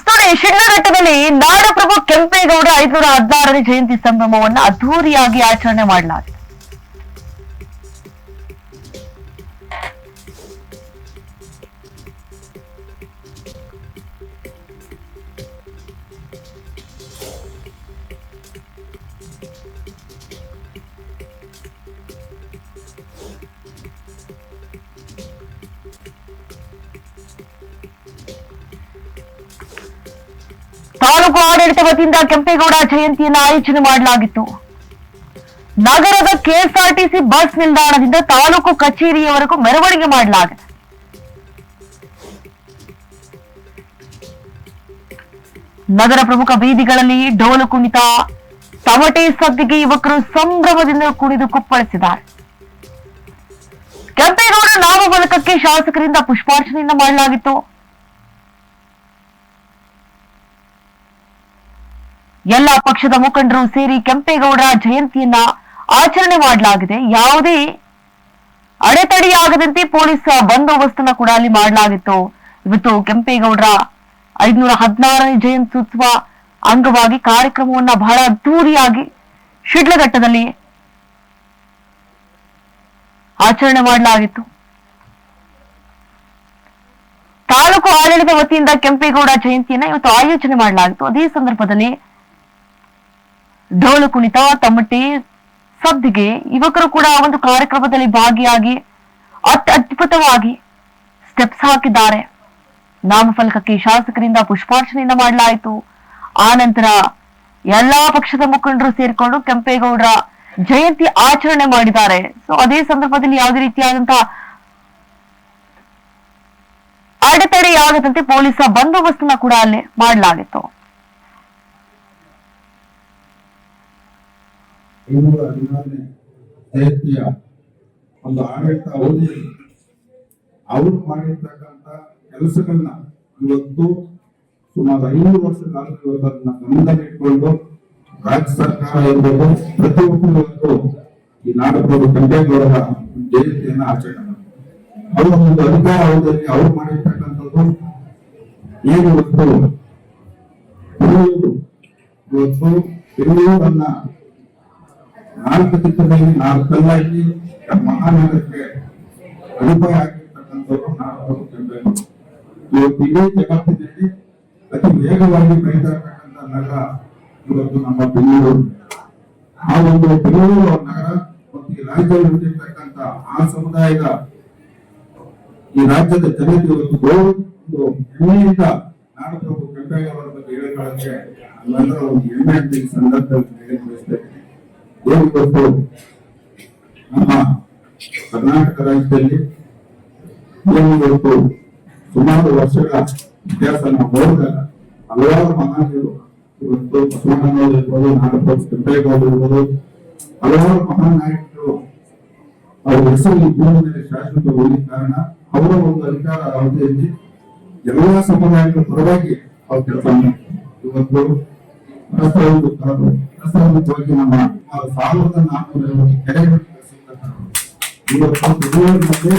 ಸ್ನೇಹಿತರೆ, ಶಿಡ್ಲಘಟ್ಟದಲ್ಲಿ ನಾಡಪ್ರಭು ಕೆಂಪೇಗೌಡ ಐದುನೂರ ಹದಿನಾರನೇ ಜಯಂತಿ ಸಂಭ್ರಮವನ್ನು ಅದ್ದೂರಿಯಾಗಿ ಆಚರಣೆ ಮಾಡಲಾಗಿದೆ. ತಾಲೂಕು ಆಡಳಿತ ವತಿಯಿಂದ ಕೆಂಪೇಗೌಡ ಜಯಂತಿಯನ್ನು ಆಯೋಜನೆ ಮಾಡಲಾಗಿತ್ತು. ನಗರದ ಕೆಎಸ್ಆರ್ಟಿಸಿ ಬಸ್ ನಿಲ್ದಾಣದಿಂದ ತಾಲೂಕು ಕಚೇರಿಯವರೆಗೂ ಮೆರವಣಿಗೆ ಮಾಡಲಾಗಿದೆ. ನಗರ ಪ್ರಮುಖ ಬೀದಿಗಳಲ್ಲಿ ಡೋಲು ಕುಣಿತ, ತಮಟೆ ಸದ್ದಿಗೆ ಯುವಕರು ಸಂಭ್ರಮದಿಂದ ಕುಣಿದು ಕುಪ್ಪಳಿಸಿದ್ದಾರೆ. ಕೆಂಪೇಗೌಡ ನಾಮಫಲಕಕ್ಕೆ ಶಾಸಕರಿಂದ ಪುಷ್ಪಾರ್ಚನೆಯಿಂದ ಮಾಡಲಾಗಿತ್ತು. ಎಲ್ಲ ಪಕ್ಷದ ಮುಖಂಡರು ಸೇರಿ ಕೆಂಪೇಗೌಡರ ಜಯಂತಿಯನ್ನ ಆಚರಣೆ ಮಾಡಲಾಗಿದೆ. ಯಾವುದೇ ಅಡೆತಡೆಯಾಗದಂತೆ ಪೊಲೀಸ್ ಬಂದೋಬಸ್ತನ್ನ ಕೂಡ ಅಲ್ಲಿ ಮಾಡಲಾಗಿತ್ತು. ಇವತ್ತು ಕೆಂಪೇಗೌಡರ ಐದ್ನೂರ ಹದಿನಾರನೇ ಜಯಂತ್ಯುತ್ಸವ ಅಂಗವಾಗಿ ಕಾರ್ಯಕ್ರಮವನ್ನ ಬಹಳ ಅದ್ದೂರಿಯಾಗಿ ಶಿಡ್ಲಘಟ್ಟದಲ್ಲಿ ಆಚರಣೆ ಮಾಡಲಾಗಿತ್ತು. ತಾಲೂಕು ಆಡಳಿತ ವತಿಯಿಂದ ಕೆಂಪೇಗೌಡ ಜಯಂತಿಯನ್ನ ಇವತ್ತು ಆಯೋಜನೆ ಮಾಡಲಾಗಿತ್ತು. ಅದೇ ಸಂದರ್ಭದಲ್ಲಿ ಡೋಲು ಕುಣಿತ, ತಮಟೆ, ಸದ್ದಿಗೆ ಯುವಕರು ಕೂಡ ಒಂದು ಕಾರ್ಯಕ್ರಮದಲ್ಲಿ ಭಾಗಿಯಾಗಿ ಅತ್ ಅದ್ಭುತವಾಗಿ ಸ್ಟೆಪ್ಸ್ ಹಾಕಿದ್ದಾರೆ. ನಾಮಫಲಕಕ್ಕೆ ಶಾಸಕರಿಂದ ಪುಷ್ಪಾರ್ಚನೆಯಿಂದ ಮಾಡಲಾಯಿತು. ಆ ನಂತರ ಎಲ್ಲಾ ಪಕ್ಷದ ಮುಖಂಡರು ಸೇರಿಕೊಂಡು ಕೆಂಪೇಗೌಡರ ಜಯಂತಿ ಆಚರಣೆ ಮಾಡಿದ್ದಾರೆ. ಸೊ ಅದೇ ಸಂದರ್ಭದಲ್ಲಿ ಯಾವುದೇ ರೀತಿಯಾದಂತಹ ಅಡೆತಡೆಯಾಗದಂತೆ ಪೊಲೀಸ್ ಬಂದೋಬಸ್ತನ್ನ ಕೂಡ ಅಲ್ಲಿ ಮಾಡಲಾಗಿತ್ತು. ಇನ್ನೂರ ಹದಿನಾರನೇ ಜಯಂತಿಯ ಒಂದು ಆಡಳಿತ ಅವಧಿಯಲ್ಲಿ ಅವರು ಮಾಡಿರ್ತಕ್ಕಂಥ ಕೆಲಸಗಳನ್ನ ಇವತ್ತು ಸುಮಾರು ಐನೂರು ವರ್ಷದ ಅದನ್ನ ಗಮನದಲ್ಲಿ ಇಟ್ಕೊಂಡು ರಾಜ್ಯ ಸರ್ಕಾರ ಇರ್ಬೋದು ಪ್ರತಿಯೊಬ್ಬರು ಇವತ್ತು ಈ ನಾಡಪ್ರಭು ಕೆಂಪೇಗೌಡರ ಜಯಂತಿಯನ್ನ ಆಚರಣೆ ಅವರ ಒಂದು ಅಧಿಕಾರ ಅವಧಿಯಲ್ಲಿ ಅವ್ರು ಮಾಡಿರ್ತಕ್ಕಂಥದ್ದು ಏನು ಇವತ್ತು? ಇವತ್ತು ಬೆಂಗಳೂರನ್ನ ನಾಲ್ಕು ಚಿತ್ರದಲ್ಲಿ ನಾಲ್ಕು ಕಲ್ಲಾಗಿ ಮಹಾನಗರಕ್ಕೆ ಅಡಿಪಾಯ ಆಗಿರ್ತಕ್ಕಂಥವ್ರು ಇವತ್ತು ಇಡೀ ಜಗತ್ತಿನಲ್ಲಿ ಅತಿ ವೇಗವಾಗಿ ಬೆಳೀತಾ ನಗರ ಇವತ್ತು ನಮ್ಮ ಬೆಂಗಳೂರು. ಆ ಒಂದು ಬೆಂಗಳೂರು ನಗರ ಮತ್ತು ಈ ರಾಜ್ಯದಲ್ಲಿ ಹುಟ್ಟಿರ್ತಕ್ಕಂಥ ಆ ಸಮುದಾಯದ ಈ ರಾಜ್ಯದ ಜನತೆ ಇವತ್ತು ಒಂದು ಹೆಮ್ಮೆಯಿಂದ ನಾಡಪ್ರಭು ಕೆಂಪೇಗೌಡರ ಬಗ್ಗೆ ಹೇಳ್ಕೊಳ್ಳೋಕೆ ನಮ್ಮೆಲ್ಲರ ಒಂದು ಹೆಮ್ಮೆ ಅಂತ ಈ ಸಂದರ್ಭದಲ್ಲಿ ಬಯಸ್ತೇನೆ ಏನು ಇವತ್ತು ನಮ್ಮ ಕರ್ನಾಟಕ ರಾಜ್ಯದಲ್ಲಿ ಏನು ಇವತ್ತು ಸುಮಾರು ವರ್ಷಗಳ ಇತಿಹಾಸ ನಾವು ನೋಡಿದಾಗ ಹಲವಾರು ಮಹಾನೀಯರು ಇವತ್ತು ಬಸವಣ್ಣನವರು ಇರ್ಬೋದು ನಾಡಪ್ರಭು ಕೆಂಪೇಗೌಡರು ಹಲವಾರು ಮಹಾನ್ ನಾಯಕರು ಅವ್ರ ಹೆಸರು ಈ ಭೂಮಿ ಮೇಲೆ ಶಾಶ್ವತ ಹೋಗಿ ಕಾರಣ ಅವರ ಒಂದು ಅಧಿಕಾರ ಅವಧಿಯಲ್ಲಿ ಎಲ್ಲಾ ಸಮುದಾಯಗಳ ಪರವಾಗಿ ಅವ್ರು ಕೆಲಸ ಇವತ್ತು ಪ್ರಸ್ತಾವಿತ ಪ್ರಸ್ತಾವಿತವಾಗಿ ನಮ್ಮ ಸಾವಿರದ ನಾಲ್ಕುನೂರ ಇವತ್ತು